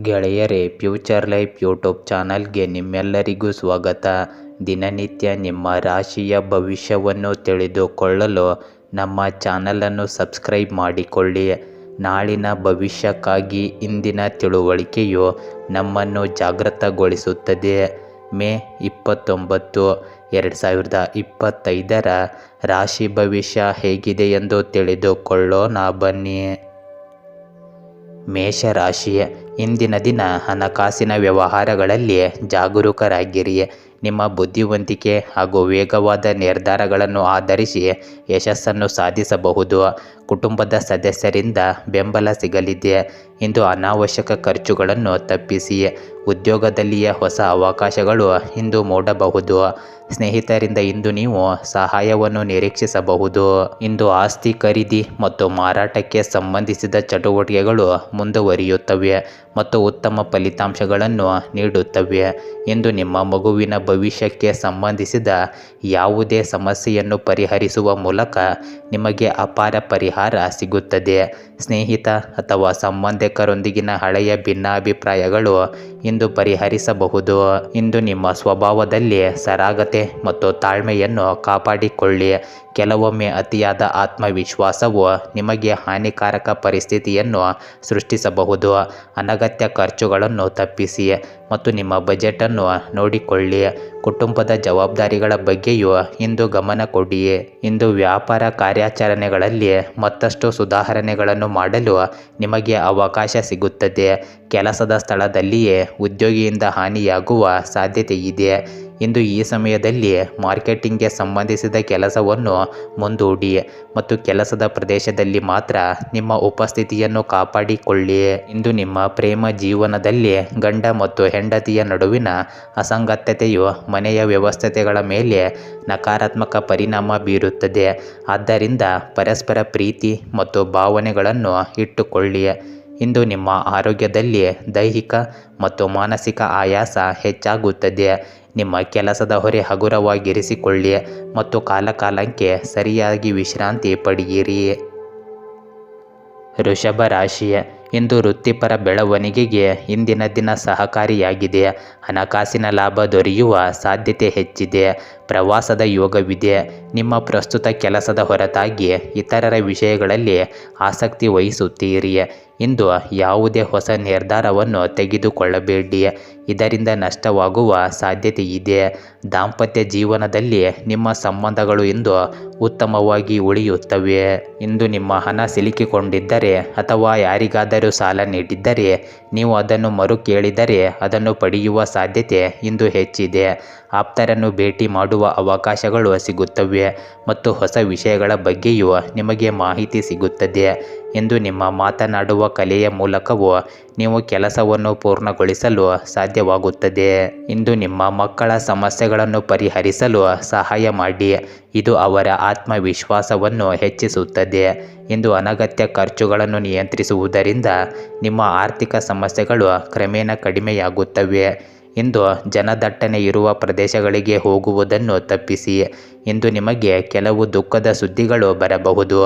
ಗೆಳೆಯರೇ, future life YouTube ಚಾನಲ್ಗೆ ನಿಮ್ಮೆಲ್ಲರಿಗೂ ಸ್ವಾಗತ. ದಿನನಿತ್ಯ ನಿಮ್ಮ ರಾಶಿಯ ಭವಿಷ್ಯವನ್ನು ತಿಳಿದುಕೊಳ್ಳಲು ನಮ್ಮ ಚಾನಲನ್ನು ಸಬ್ಸ್ಕ್ರೈಬ್ ಮಾಡಿಕೊಳ್ಳಿ. ನಾಳಿನ ಭವಿಷ್ಯಕ್ಕಾಗಿ ಇಂದಿನ ತಿಳುವಳಿಕೆಯು ನಮ್ಮನ್ನು ಜಾಗೃತಗೊಳಿಸುತ್ತದೆ. ಮೇ ಇಪ್ಪತ್ತೊಂಬತ್ತು, ಎರಡು ಸಾವಿರದ ಇಪ್ಪತ್ತೈದರ ರಾಶಿ ಭವಿಷ್ಯ ಹೇಗಿದೆ ಎಂದು ತಿಳಿದುಕೊಳ್ಳೋಣ ಬನ್ನಿ. ಮೇಷರಾಶಿ ಇಂದಿನ ದಿನ ಹಣಕಾಸಿನ ವ್ಯವಹಾರಗಳಲ್ಲಿ ಜಾಗರೂಕರಾಗಿರಿ. ನಿಮ್ಮ ಬುದ್ಧಿವಂತಿಕೆ ಹಾಗೂ ವೇಗವಾದ ನಿರ್ಧಾರಗಳನ್ನು ಆಧರಿಸಿ ಯಶಸ್ಸನ್ನು ಸಾಧಿಸಬಹುದು. ಕುಟುಂಬದ ಸದಸ್ಯರಿಂದ ಬೆಂಬಲ ಸಿಗಲಿದೆ. ಇಂದು ಅನಾವಶ್ಯಕ ಖರ್ಚುಗಳನ್ನು ತಪ್ಪಿಸಿ ಉದ್ಯೋಗದಲ್ಲಿಯ ಹೊಸ ಅವಕಾಶಗಳು ಇಂದು ಮೂಡಬಹುದು. ಸ್ನೇಹಿತರಿಂದ ಇಂದು ನೀವು ಸಹಾಯವನ್ನು ನಿರೀಕ್ಷಿಸಬಹುದು. ಇಂದು ಆಸ್ತಿ ಖರೀದಿ ಮತ್ತು ಮಾರಾಟಕ್ಕೆ ಸಂಬಂಧಿಸಿದ ಚಟುವಟಿಕೆಗಳು ಮುಂದುವರಿಯುತ್ತವೆ ಮತ್ತು ಉತ್ತಮ ಫಲಿತಾಂಶಗಳನ್ನು ನೀಡುತ್ತವೆ. ಇಂದು ನಿಮ್ಮ ಮಗುವಿನ ಭವಿಷ್ಯಕ್ಕೆ ಸಂಬಂಧಿಸಿದ ಯಾವುದೇ ಸಮಸ್ಯೆಯನ್ನು ಪರಿಹರಿಸುವ ಮೂಲಕ ನಿಮಗೆ ಅಪಾರ ಪರಿಹಾರ ಸಿಗುತ್ತದೆ. ಸ್ನೇಹಿತ ಅಥವಾ ಸಂಬಂಧಿಕರೊಂದಿಗಿನ ಹಳೆಯ ಭಿನ್ನಾಭಿಪ್ರಾಯಗಳು ಇಂದು ಪರಿಹರಿಸಬಹುದು. ಇಂದು ನಿಮ್ಮ ಸ್ವಭಾವದಲ್ಲಿ ಸರಾಗತೆ ಮತ್ತು ತಾಳ್ಮೆಯನ್ನು ಕಾಪಾಡಿಕೊಳ್ಳಿ. ಕೆಲವೊಮ್ಮೆ ಅತಿಯಾದ ಆತ್ಮವಿಶ್ವಾಸವು ನಿಮಗೆ ಹಾನಿಕಾರಕ ಪರಿಸ್ಥಿತಿಯನ್ನು ಸೃಷ್ಟಿಸಬಹುದು. ಅನಗತ್ಯ ಖರ್ಚುಗಳನ್ನು ತಪ್ಪಿಸಿ ಮತ್ತು ನಿಮ್ಮ ಬಜೆಟನ್ನು ನೋಡಿಕೊಳ್ಳಿ. ಕುಟುಂಬದ ಜವಾಬ್ದಾರಿಗಳ ಬಗ್ಗೆಯೂ ಇಂದು ಗಮನ ಕೊಡಿ. ಇಂದು ವ್ಯಾಪಾರ ಕಾರ್ಯಾಚರಣೆಗಳಲ್ಲಿ ಮತ್ತಷ್ಟು ಸುಧಾರಣೆಗಳನ್ನು ಮಾಡಲು ನಿಮಗೆ ಅವಕಾಶ ಸಿಗುತ್ತದೆ. ಕೆಲಸದ ಸ್ಥಳದಲ್ಲಿಯೇ ಉದ್ಯೋಗಿಯಿಂದ ಹಾನಿಯಾಗುವ ಸಾಧ್ಯತೆ ಇದೆ. ಇಂದು ಈ ಸಮಯದಲ್ಲಿ ಮಾರ್ಕೆಟಿಂಗ್ಗೆ ಸಂಬಂಧಿಸಿದ ಕೆಲಸವನ್ನು ಮುಂದೂಡಿ ಮತ್ತು ಕೆಲಸದ ಪ್ರದೇಶದಲ್ಲಿ ಮಾತ್ರ ನಿಮ್ಮ ಉಪಸ್ಥಿತಿಯನ್ನು ಕಾಪಾಡಿಕೊಳ್ಳಿ. ಇಂದು ನಿಮ್ಮ ಪ್ರೇಮ ಜೀವನದಲ್ಲಿ ಗಂಡ ಮತ್ತು ಹೆಂಡತಿಯ ನಡುವಿನ ಅಸಂಗತತೆಯು ಮನೆಯ ವ್ಯವಸ್ಥೆಗಳ ಮೇಲೆ ನಕಾರಾತ್ಮಕ ಪರಿಣಾಮ ಬೀರುತ್ತದೆ. ಆದ್ದರಿಂದ ಪರಸ್ಪರ ಪ್ರೀತಿ ಮತ್ತು ಭಾವನೆಗಳನ್ನು ಇಟ್ಟುಕೊಳ್ಳಿ. ಇಂದು ನಿಮ್ಮ ಆರೋಗ್ಯದಲ್ಲಿ ದೈಹಿಕ ಮತ್ತು ಮಾನಸಿಕ ಆಯಾಸ ಹೆಚ್ಚಾಗುತ್ತದೆ. ನಿಮ್ಮ ಕೆಲಸದ ಹೊರೆ ಹಗುರವಾಗಿರಿಸಿಕೊಳ್ಳಿ ಮತ್ತು ಕಾಲಕಾಲಕ್ಕೆ ಸರಿಯಾಗಿ ವಿಶ್ರಾಂತಿ ಪಡೆಯಿರಿ. ವೃಷಭ ರಾಶಿ, ಇಂದು ವೃತ್ತಿಪರ ಬೆಳವಣಿಗೆಗೆ ಇಂದಿನ ದಿನ ಸಹಕಾರಿಯಾಗಿದೆ. ಹಣಕಾಸಿನ ಲಾಭ ದೊರೆಯುವ ಸಾಧ್ಯತೆ ಹೆಚ್ಚಿದೆ. ಪ್ರವಾಸದ ಯೋಗವಿದೆ. ನಿಮ್ಮ ಪ್ರಸ್ತುತ ಕೆಲಸದ ಹೊರತಾಗಿ ಇತರರ ವಿಷಯಗಳಲ್ಲಿ ಆಸಕ್ತಿ ವಹಿಸುತ್ತೀರಿ ಇಂದು ಯಾವುದೇ ಹೊಸ ನಿರ್ಧಾರವನ್ನು ತೆಗೆದುಕೊಳ್ಳಬೇಡಿ. ಇದರಿಂದ ನಷ್ಟವಾಗುವ ಸಾಧ್ಯತೆ ಇದೆ ದಾಂಪತ್ಯ ಜೀವನದಲ್ಲಿ ನಿಮ್ಮ ಸಂಬಂಧಗಳು ಇಂದು ಉತ್ತಮವಾಗಿ ಉಳಿಯುತ್ತವೆ. ಇಂದು ನಿಮ್ಮ ಹಣ ಸಿಲುಕಿಕೊಂಡಿದ್ದರೆ ಅಥವಾ ಯಾರಿಗಾದರೂ ಸಾಲ ನೀಡಿದ್ದರೆ ನೀವು ಅದನ್ನು ಮರು ಕೇಳಿದರೆ ಅದನ್ನು ಪಡೆಯುವ ಸಾಧ್ಯತೆ ಇಂದು ಹೆಚ್ಚಿದೆ. ಆಪ್ತರನ್ನು ಭೇಟಿ ಮಾಡುವ ಅವಕಾಶಗಳು ಸಿಗುತ್ತವೆ ಮತ್ತು ಹೊಸ ವಿಷಯಗಳ ಬಗ್ಗೆಯೂ ನಿಮಗೆ ಮಾಹಿತಿ ಸಿಗುತ್ತದೆ ಎಂದು ನಿಮ್ಮ ಮಾತನಾಡುವ ಕಲೆಯ ಮೂಲಕವೂ ನೀವು ಕೆಲಸವನ್ನು ಪೂರ್ಣಗೊಳಿಸಲು ಸಾಧ್ಯವಾಗುತ್ತದೆ. ಇಂದು ನಿಮ್ಮ ಮಕ್ಕಳ ಸಮಸ್ಯೆಗಳನ್ನು ಪರಿಹರಿಸಲು ಸಹಾಯ ಮಾಡಿ. ಇದು ಅವರ ಆತ್ಮವಿಶ್ವಾಸವನ್ನು ಹೆಚ್ಚಿಸುತ್ತದೆ. ಇಂದು ಅನಗತ್ಯ ಖರ್ಚುಗಳನ್ನು ನಿಯಂತ್ರಿಸುವುದರಿಂದ ನಿಮ್ಮ ಆರ್ಥಿಕ ಸಮಸ್ಯೆಗಳು ಕ್ರಮೇಣ ಕಡಿಮೆಯಾಗುತ್ತವೆ. ಇಂದು ಜನದಟ್ಟಣೆ ಇರುವ ಪ್ರದೇಶಗಳಿಗೆ ಹೋಗುವುದನ್ನು ತಪ್ಪಿಸಿ ಇಂದು ನಿಮಗೆ ಕೆಲವು ದುಃಖದ ಸುದ್ದಿಗಳು ಬರಬಹುದು.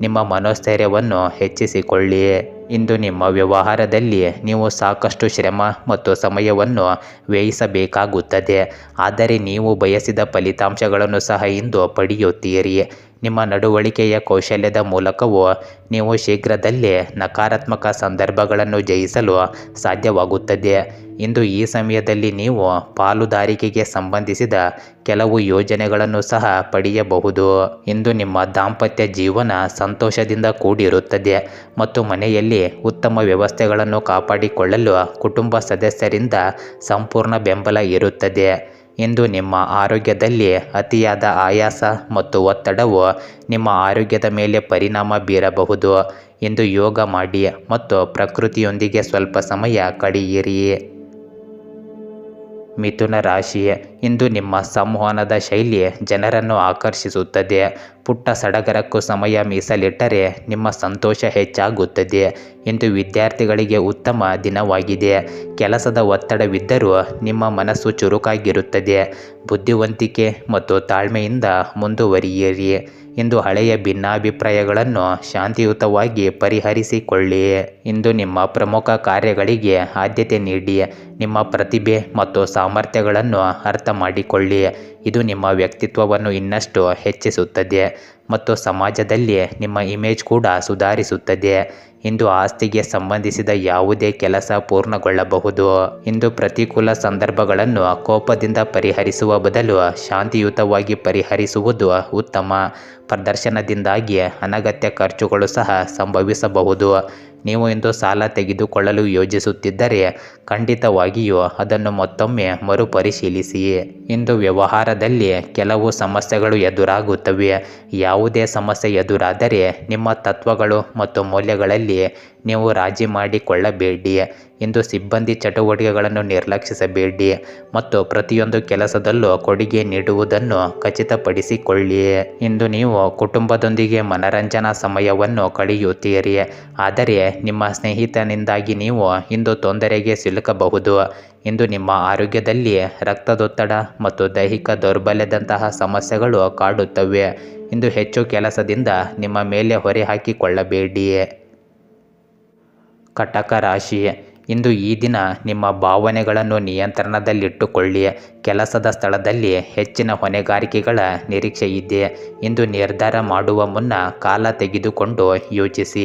ನಿಮ್ಮ ಮನೋಸ್ಥೈರ್ಯವನ್ನು ಹೆಚ್ಚಿಸಿಕೊಳ್ಳಿ ಇಂದು ನಿಮ್ಮ ವ್ಯವಹಾರದಲ್ಲಿ ನೀವು ಸಾಕಷ್ಟು ಶ್ರಮ ಮತ್ತು ಸಮಯವನ್ನು ವ್ಯಯಿಸಬೇಕಾಗುತ್ತದೆ. ಆದರೆ ನೀವು ಬಯಸಿದ ಫಲಿತಾಂಶಗಳನ್ನು ಸಹ ಇಂದು ಪಡೆಯುತ್ತೀರಿ. ನಿಮ್ಮ ನಡವಳಿಕೆಯ ಕೌಶಲ್ಯದ ಮೂಲಕವೂ ನೀವು ಶೀಘ್ರದಲ್ಲೇ ನಕಾರಾತ್ಮಕ ಸಂದರ್ಭಗಳನ್ನು ಜಯಿಸಲು ಸಾಧ್ಯವಾಗುತ್ತದೆ. ಇಂದು ಈ ಸಮಯದಲ್ಲಿ ನೀವು ಪಾಲುದಾರಿಕೆಗೆ ಸಂಬಂಧಿಸಿದ ಕೆಲವು ಯೋಜನೆಗಳನ್ನು ಸಹ ಪಡೆಯಬಹುದು. ಇಂದು ನಿಮ್ಮ ದಾಂಪತ್ಯ ಜೀವನ ಸಂತೋಷದಿಂದ ಕೂಡಿರುತ್ತದೆ ಮತ್ತು ಮನೆಯಲ್ಲಿ ಉತ್ತಮ ವ್ಯವಸ್ಥೆಗಳನ್ನು ಕಾಪಾಡಿಕೊಳ್ಳಲು ಕುಟುಂಬ ಸದಸ್ಯರಿಂದ ಸಂಪೂರ್ಣ ಬೆಂಬಲ ಇರುತ್ತದೆ. ಇಂದು ನಿಮ್ಮ ಆರೋಗ್ಯದಲ್ಲಿ ಅತಿಯಾದ ಆಯಾಸ ಮತ್ತು ಒತ್ತಡವು ನಿಮ್ಮ ಆರೋಗ್ಯದ ಮೇಲೆ ಪರಿಣಾಮ ಬೀರಬಹುದು. ಎಂದು ಯೋಗ ಮಾಡಿ ಮತ್ತು ಪ್ರಕೃತಿಯೊಂದಿಗೆ ಸ್ವಲ್ಪ ಸಮಯ ಕಳೆಯಿರಿ. ಮಿಥುನ ರಾಶಿಯೇ. ಇಂದು ನಿಮ್ಮ ಸಂವಹನದ ಶೈಲಿ ಜನರನ್ನು ಆಕರ್ಷಿಸುತ್ತದೆ. ಪುಟ್ಟ ಸಡಗರಕ್ಕೂ ಸಮಯ ಮೀಸಲಿಟ್ಟರೆ ನಿಮ್ಮ ಸಂತೋಷ ಹೆಚ್ಚಾಗುತ್ತದೆ. ಇಂದು ವಿದ್ಯಾರ್ಥಿಗಳಿಗೆ ಉತ್ತಮ ದಿನವಾಗಿದೆ. ಕೆಲಸದ ಒತ್ತಡವಿದ್ದರೂ ನಿಮ್ಮ ಮನಸ್ಸು ಚುರುಕಾಗಿರುತ್ತದೆ. ಬುದ್ಧಿವಂತಿಕೆ ಮತ್ತು ತಾಳ್ಮೆಯಿಂದ ಮುಂದುವರಿಯಿರಿ. ಇಂದು ಹಳೆಯ ಭಿನ್ನಾಭಿಪ್ರಾಯಗಳನ್ನು ಶಾಂತಿಯುತವಾಗಿ ಪರಿಹರಿಸಿಕೊಳ್ಳಿ. ಇಂದು ನಿಮ್ಮ ಪ್ರಮುಖ ಕಾರ್ಯಗಳಿಗೆ ಆದ್ಯತೆ ನೀಡಿ, ನಿಮ್ಮ ಪ್ರತಿಭೆ ಮತ್ತು ಸಾಮರ್ಥ್ಯಗಳನ್ನು ಅರ್ಥ ಮಾಡಿಕೊಳ್ಳಿ. ಇದು ನಿಮ್ಮ ವ್ಯಕ್ತಿತ್ವವನ್ನು ಇನ್ನಷ್ಟು ಹೆಚ್ಚಿಸುತ್ತದೆ ಮತ್ತು ಸಮಾಜದಲ್ಲಿ ನಿಮ್ಮ ಇಮೇಜ್ ಕೂಡ ಸುಧಾರಿಸುತ್ತದೆ. ಇಂದು ಆಸ್ತಿಗೆ ಸಂಬಂಧಿಸಿದ ಯಾವುದೇ ಕೆಲಸ ಪೂರ್ಣಗೊಳ್ಳಬಹುದು. ಇಂದು ಪ್ರತಿಕೂಲ ಸಂದರ್ಭಗಳನ್ನು ಕೋಪದಿಂದ ಪರಿಹರಿಸುವ ಬದಲು ಶಾಂತಿಯುತವಾಗಿ ಪರಿಹರಿಸುವುದು ಉತ್ತಮ. ಪ್ರದರ್ಶನದಿಂದಾಗಿ ಅನಗತ್ಯ ಖರ್ಚುಗಳು ಸಹ ಸಂಭವಿಸಬಹುದು. ನೀವು ಇಂದು ಸಾಲ ತೆಗೆದುಕೊಳ್ಳಲು ಯೋಜಿಸುತ್ತಿದ್ದರೆ ಖಂಡಿತವಾಗಿಯೂ ಅದನ್ನು ಮತ್ತೊಮ್ಮೆ ಮರುಪರಿಶೀಲಿಸಿ. ಇಂದು ವ್ಯವಹಾರದಲ್ಲಿ ಕೆಲವು ಸಮಸ್ಯೆಗಳು ಎದುರಾಗುತ್ತವೆ. ಯಾವುದೇ ಸಮಸ್ಯೆ ಎದುರಾದರೆ ನಿಮ್ಮ ತತ್ವಗಳು ಮತ್ತು ಮೌಲ್ಯಗಳಲ್ಲಿ ನೀವು ರಾಜಿ ಮಾಡಿಕೊಳ್ಳಬೇಡಿ. ಇಂದು ಸಿಬ್ಬಂದಿ ಚಟುವಟಿಕೆಗಳನ್ನು ನಿರ್ಲಕ್ಷಿಸಬೇಡಿ ಮತ್ತು ಪ್ರತಿಯೊಂದು ಕೆಲಸದಲ್ಲೂ ಕೊಡುಗೆ ನೀಡುವುದನ್ನು ಖಚಿತಪಡಿಸಿಕೊಳ್ಳಿ ಇಂದು ನೀವು ಕುಟುಂಬದೊಂದಿಗೆ ಮನರಂಜನಾ ಸಮಯವನ್ನು ಕಳೆಯುತ್ತೀರಿ. ಆದರೆ ನಿಮ್ಮ ಸ್ನೇಹಿತನಿಂದಾಗಿ ನೀವು ಇಂದು ತೊಂದರೆಗೆ ಸಿಲುಕಬಹುದು. ಇಂದು ನಿಮ್ಮ ಆರೋಗ್ಯದಲ್ಲಿ ರಕ್ತದೊತ್ತಡ ಮತ್ತು ದೈಹಿಕ ದೌರ್ಬಲ್ಯದಂತಹ ಸಮಸ್ಯೆಗಳು ಕಾಡುತ್ತವೆ. ಇಂದು ಹೆಚ್ಚು ಕೆಲಸದಿಂದ ನಿಮ್ಮ ಮೇಲೆ ಹೊರೆ ಹಾಕಿಕೊಳ್ಳಬೇಡಿ. ಕಟಕ ರಾಶಿ ಇಂದು ಈ ದಿನ ನಿಮ್ಮ ಭಾವನೆಗಳನ್ನು ನಿಯಂತ್ರಣದಲ್ಲಿಟ್ಟುಕೊಳ್ಳಿ ಕೆಲಸದ ಸ್ಥಳದಲ್ಲಿ ಹೆಚ್ಚಿನ ಹೊಣೆಗಾರಿಕೆಗಳ ನಿರೀಕ್ಷೆ ಇದೆ ಇಂದು ನಿರ್ಧಾರ ಮಾಡುವ ಮುನ್ನ ಕಾಲ ತೆಗೆದುಕೊಂಡು ಯೋಚಿಸಿ